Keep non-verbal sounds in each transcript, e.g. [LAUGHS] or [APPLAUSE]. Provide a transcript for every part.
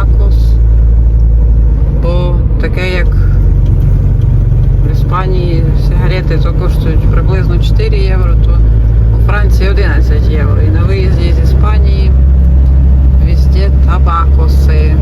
такос, бо таке як в Іспанії сигарети то коштують приблизно 4 євро, то у Франції 11 євро. І на виїзді з Іспанії везде табакоси.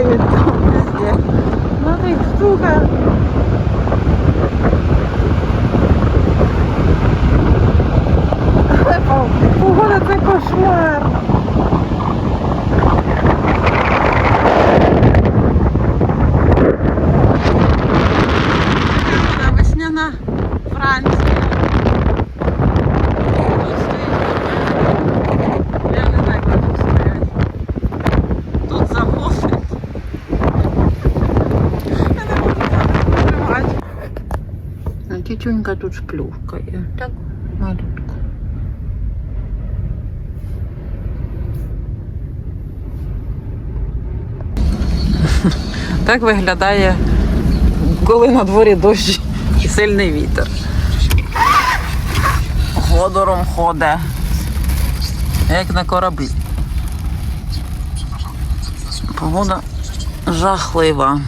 ಆಗಿತ್ತು А тут шплюшкає. Так, малютка. [LAUGHS] Так виглядає, коли на дворі дощ і сильний вітер. Ходором ходить, як на кораблі. Погода жахлива.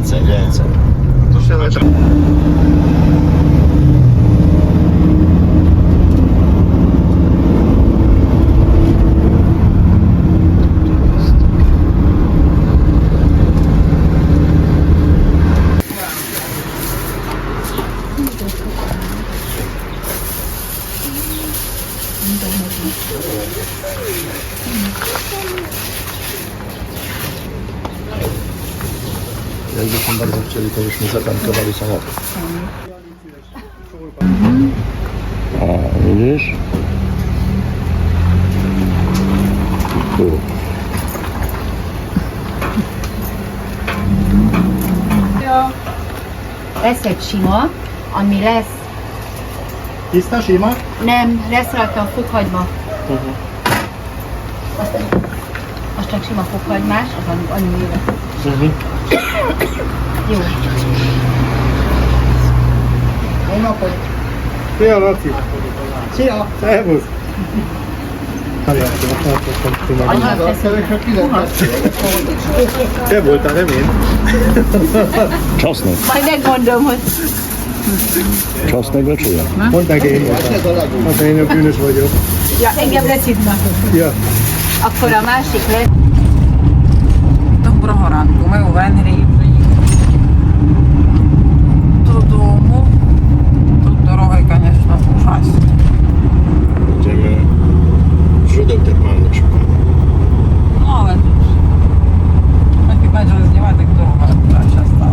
Więcej, więcej. Proszę, byśmy zatankowali samochód. A, widzisz? Tu. Lesz egy sima, ami lesz, Tiszta, sima? nem, lesz rajta a fokhagyma. Azt, az csak sima fokhagymás, az Yun. Ayun nga po. Kuya Rocky. Siya. Servus. Der wollte da nicht hin. Schaust nicht. Bei der Gondel. Schaust nicht dazu, ja. Und da gehen wir. Da gehen wir bűnös vagyok. Ja, engem lecidnak. Ja. Akkor a másik lesz. Dobro harangó, meg van rég. domu, to trochę, конечно, ужасно. Będziemy źródeł termalnych szukać. No ale cóż, no chyba, że nie ma tych domów, która się stała.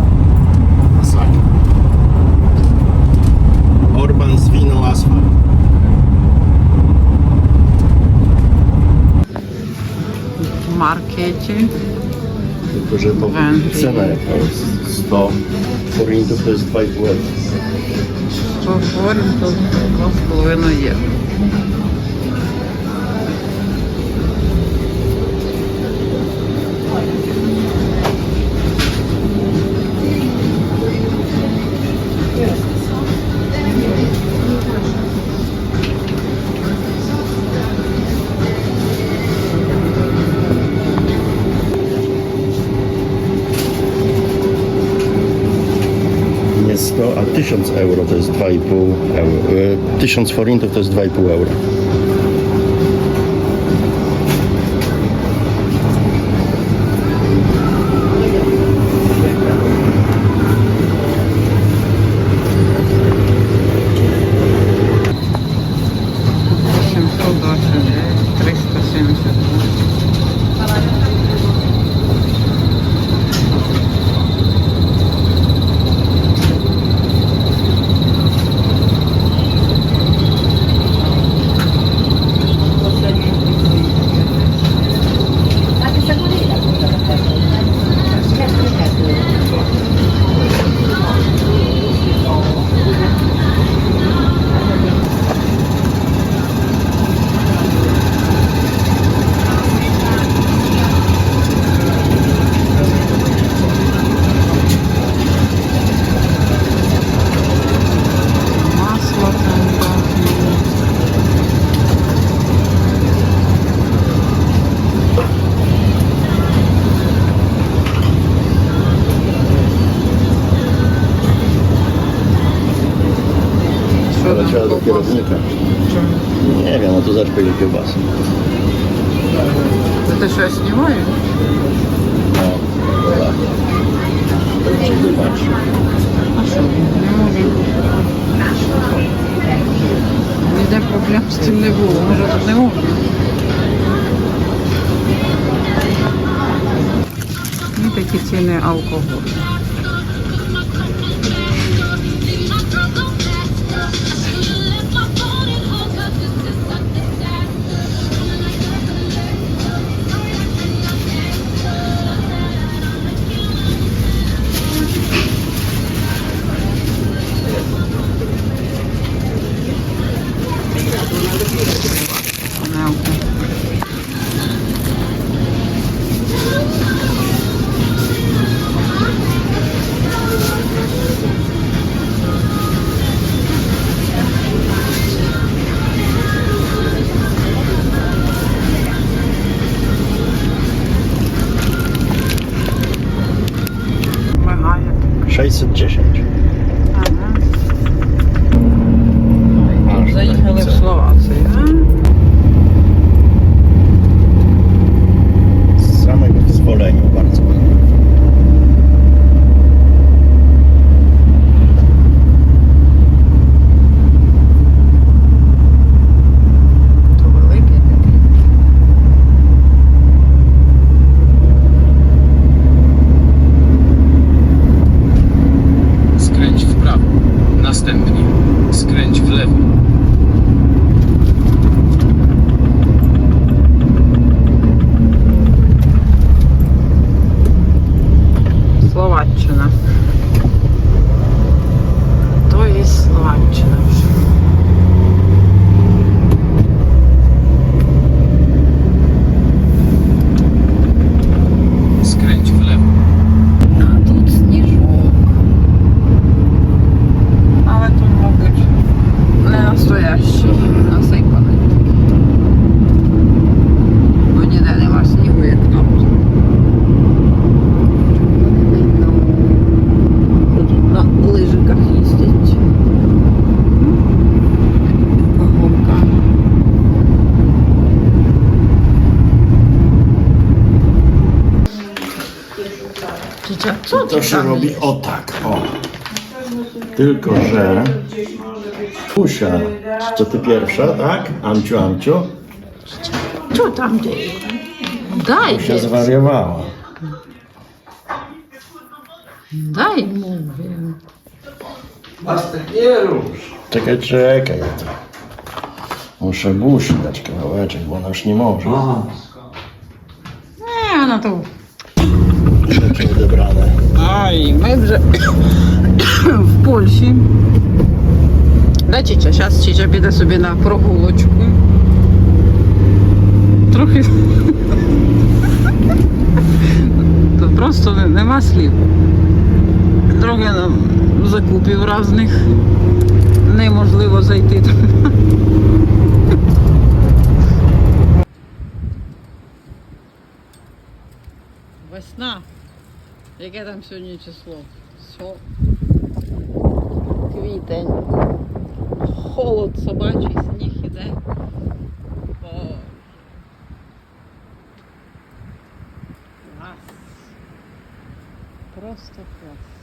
Asfalt. Orban zwinął asfalt. W markecie. Tylko, że to jest 100 2,5 euro. 100 форинтів 2,5 євро. 1000 euro to jest 2,5 euro. E, 1000 forintów to jest 2,5 euro. Що Ale trzeba там do по kierownika. Nie wiem, no to zacznę ile kiełbasy. Ти що, знімаєш? No, tak. Czy wybacz. А що? Не можу. Ніде проблем з цим не було. Може тут не можна. Такі ціни алкоголю. 610. co to się robi o tak, o. Tylko, że Pusia, co ty pierwsza, tak? Amciu, Amciu. Co tam dzieje? Daj Pusia więc. zwariowała. Daj, mówię. Bastek rusz. Czekaj, czekaj. Muszę Gusi dać kawałeczek, bo ona już nie może. Nie, no ona tu Czekaj. Ай, ми вже [COUGHS] в Польщі. Да, Чіча, зараз Чіча піде собі на прогулочку. Трохи. [LAUGHS] Просто нема слів. Трохи нам закупів різних. Неможливо зайти. [LAUGHS] Весна. Яке там сьогодні число? Со... Квітень. Холод собачий, сніг іде. Боже. Клас. Просто клас.